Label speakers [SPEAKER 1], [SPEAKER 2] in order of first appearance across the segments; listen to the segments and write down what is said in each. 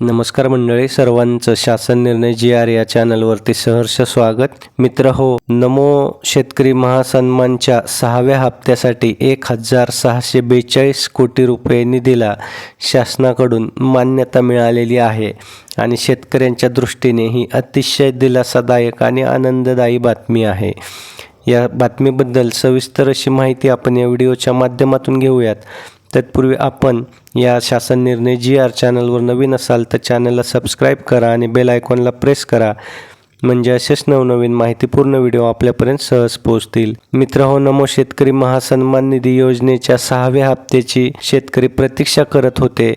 [SPEAKER 1] नमस्कार मंडळी सर्वांचं शासन निर्णय जी आर या चॅनलवरती सहर्ष स्वागत. मित्र हो नमो शेतकरी महासन्मानच्या सहाव्या हप्त्यासाठी एक हजार सहाशे बेचाळीस कोटी रुपये निधीला शासनाकडून मान्यता मिळालेली आहे. आणि शेतकऱ्यांच्या दृष्टीने ही अतिशय दिलासादायक आणि आनंददायी बातमी आहे. या बातमीबद्दल सविस्तर अशी माहिती आपण या व्हिडिओच्या माध्यमातून घेऊयात. तत्पूर्वी आपण या शासन निर्णय जी आर चॅनलवर नवीन असाल तर चॅनलला सबस्क्राईब करा आणि बेल आयकॉनला प्रेस करा. म्हणजे असेच नवनवीन माहितीपूर्ण व्हिडिओ आपल्यापर्यंत सहज पोहोचतील. मित्र हो नमो शेतकरी महासन्मान निधी योजनेच्या सहाव्या हप्त्याची शेतकरी प्रतीक्षा करत होते.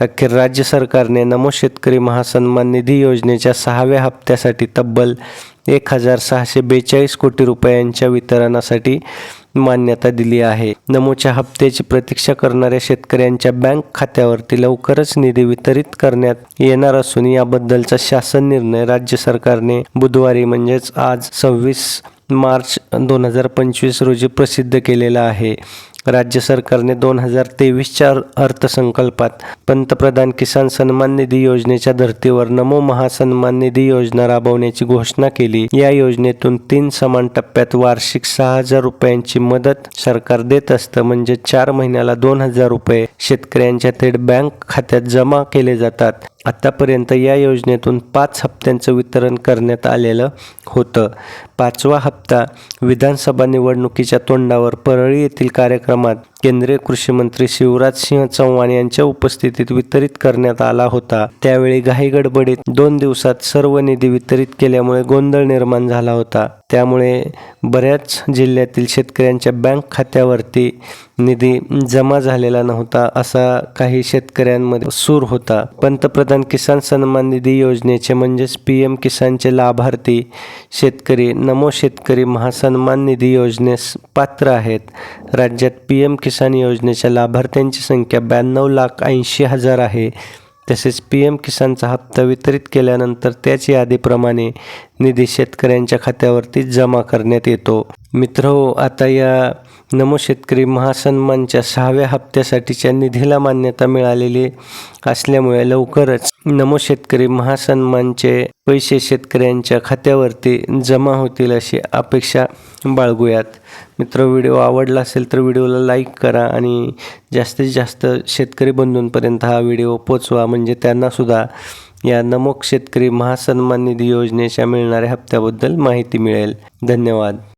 [SPEAKER 1] अखेर राज्य सरकारने नमो शेतकरी महासन्मान निधी योजनेच्या सहाव्या हप्त्यासाठी तब्बल एक हजार सहाशे बेचाळीस कोटी रुपयांच्या वितरणासाठी मान्यता दिली आहे. नमोच्या हप्त्याची प्रतीक्षा करणाऱ्या शेतकऱ्यांच्या बँक खात्यावरती लवकरच निधी वितरित करण्यात येणार असून याबद्दलचा शासन निर्णय राज्य सरकारने बुधवारी म्हणजेच आज सव्वीस मार्च दोन हजार पंचवीस रोजी प्रसिद्ध केलेला आहे. राज्य सरकारने दोन हजार तेवीसच्या अर्थसंकल्पात पंतप्रधान किसान सन्मान निधी योजनेच्या धर्तीवर नमो महासन्मान निधी योजना राबवण्याची घोषणा केली. या योजनेतून तीन समान टप्प्यात वार्षिक सहा हजार रुपयांची मदत सरकार देत असतं. म्हणजे चार महिन्याला दोन हजार रुपये शेतकऱ्यांच्या थेट बँक खात्यात जमा केले जातात. आतापर्यंत या योजनेतून पाच हप्त्यांचं वितरण करण्यात आलेलं होतं. पाचवा हप्ता विधानसभा निवडणुकीच्या तोंडावर परळी येथील कार्यक्रमात केंद्रीय कृषी मंत्री शिवराज सिंह चौहान यांच्या उपस्थितीत वितरित करण्यात आला होता. त्यावेळी घाई गडबडीत दोन दिवसात सर्व निधी वितरित केल्यामुळे गोंधळ निर्माण झाला होता. त्यामुळे बऱ्याच जिल्ह्यातील शेतकऱ्यांच्या बँक खात्यावरती निधी जमा झालेला नव्हता असा काही शेतकऱ्यांमध्ये सूर होता. पंतप्रधान किसान सन्मान निधी योजनेचे म्हणजेच पी एम किसानचे लाभार्थी शेतकरी नमो शेतकरी महासन्मान निधी योजनेस पात्र आहेत. राज्यात पी एम किसान योजनेच्या लाभार्थ्यांची संख्या ब्याण्णव लाख ऐंशी हजार आहे. तसेच पी एम किसानचा हप्ता वितरित केल्यानंतर त्याच यादीप्रमाणे निधी शेतकऱ्यांच्या खात्यावरती जमा करण्यात येतो. मित्र हो, आता या नमो शेतकरी महासन्मानच्या सहाव्या हप्त्यासाठीच्या निधीला मान्यता मिळालेली असल्यामुळे लवकरच नमो शेतकरी महासन्मानचे पैसे शेतकऱ्यांच्या खात्यावरती जमा होतील अशी अपेक्षा बाळगूयात. मित्र व्हिडिओ आवडला असेल तर व्हिडिओला लाईक करा आणि जास्तीत जास्त शेतकरी बंधूंपर्यंत हा व्हिडिओ पोचवा. म्हणजे त्यांनासुद्धा या नमोक शेतकरी महासन्मान निधी योजनेच्या मिळणाऱ्या हप्त्याबद्दल माहिती मिळेल. धन्यवाद.